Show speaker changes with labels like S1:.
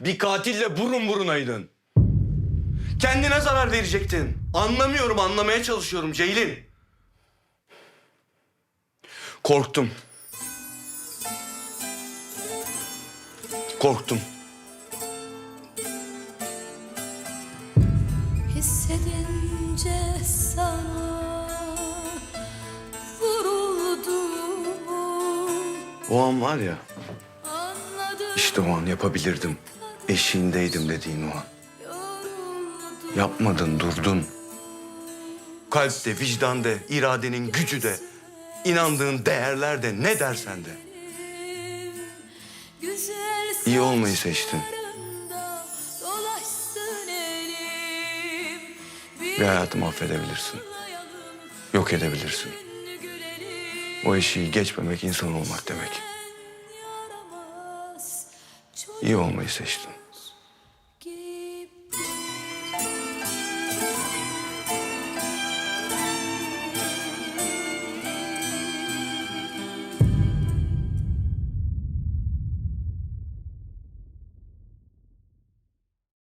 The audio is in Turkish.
S1: bir katille burun burunaydın. Kendine zarar verecektin. Anlamıyorum, anlamaya çalışıyorum Ceylin. Korktum. Korktum.
S2: Hissedince sana vuruldum
S1: O an var ya, işte o an yapabilirdim. Eşiğindeydim dediğin o Yapmadın, durdun. Kalpte, vicdanda, iradenin gücü de, inandığın değerler de ne dersen de. İyi olmayı seçtin. Ve hayatımı affedebilirsin. Yok edebilirsin. O eşiği geçmemek insan olmak demek. İyi olmayı seçtin.